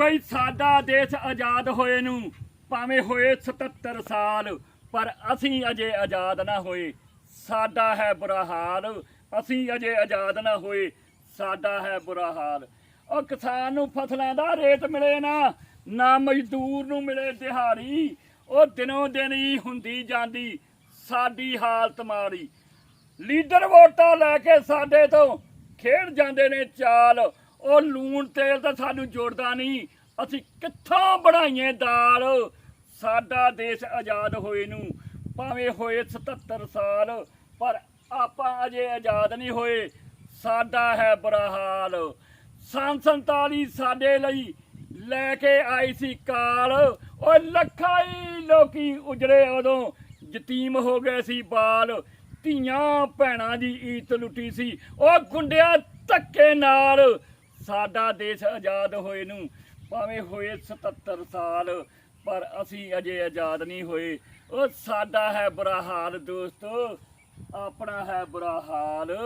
ਬਈ ਸਾਡਾ ਦੇਸ਼ ਆਜ਼ਾਦ ਹੋਏ ਨੂੰ ਭਾਵੇਂ ਹੋਏ 77 ਸਾਲ, ਪਰ ਅਸੀਂ ਅਜੇ ਆਜ਼ਾਦ ਨਾ ਹੋਏ। ਸਾਡਾ ਹੈ ਬੁਰਾ ਹਾਲ, ਅਸੀਂ ਅਜੇ ਆਜ਼ਾਦ ਨਾ ਹੋਏ। ਸਾਡਾ ਹੈ ਬੁਰਾ ਹਾਲ। ਉਹ ਕਿਸਾਨ ਨੂੰ ਫਸਲਾਂ ਦਾ ਰੇਟ ਮਿਲੇ ਨਾ ਨਾ ਮਜ਼ਦੂਰ ਨੂੰ ਮਿਲੇ ਦਿਹਾੜੀ। ਉਹ ਦਿਨੋਂ ਦਿਨ ਹੀ ਹੁੰਦੀ ਜਾਂਦੀ, ਸਾਡੀ ਹਾਲਤ ਮਾੜੀ। ਲੀਡਰ ਵੋਟਾਂ ਲੈ ਕੇ ਸਾਡੇ ਤੋਂ ਖੇਡ ਜਾਂਦੇ ਨੇ ਚਾਲ। ਉਹ ਲੂਣ ਤੇਲ ਤਾਂ ਸਾਨੂੰ ਜੋੜਦਾ ਨਹੀਂ। ਅਸੀਂ ਕਿੱਥੋਂ ਬਣਾਈਏ ਦਾਲ? ਸਾਡਾ ਦੇਸ਼ ਆਜ਼ਾਦ ਹੋਏ ਨੂੰ ਭਾਵੇਂ ਹੋਏ 77 ਸਾਲ, ਪਰ ਆਪਾਂ ਅਜੇ ਆਜ਼ਾਦ ਨਹੀਂ ਹੋਏ। ਸਾਡਾ ਹੈ ਬੁਰਾ ਹਾਲ। ਸੰਨ 47 ਸਾਡੇ ਲਈ ਲੈ ਕੇ ਆਈ ਸੀ ਕਾਲ। ਉਹ ਲੱਖਾਂ ਹੀ ਲੋਕੀ ਉਜੜੇ ਉਦੋਂ ਯਤੀਮ ਹੋ ਗਏ ਸੀ ਬਾਲ। ਧੀਆਂ ਭੈਣਾਂ ਦੀ ਈਤ ਲੁੱਟੀ ਸੀ। ਉਹ ਗੁੰਡਿਆਂ ਧੱਕੇ ਨਾਲ ਸਾਡਾ ਦੇਸ਼ ਆਜ਼ਾਦ ਹੋਏ ਨੂੰ ਭਾਵੇਂ ਹੋਏ 77 ਸਾਲ, ਪਰ ਅਸੀਂ ਅਜੇ ਆਜ਼ਾਦ ਨਹੀਂ ਹੋਏ। ਉਹ ਸਾਡਾ ਹੈ ਬੁਰਾ ਹਾਲ ਦੋਸਤੋ, ਆਪਣਾ ਹੈ ਬੁਰਾ ਹਾਲ।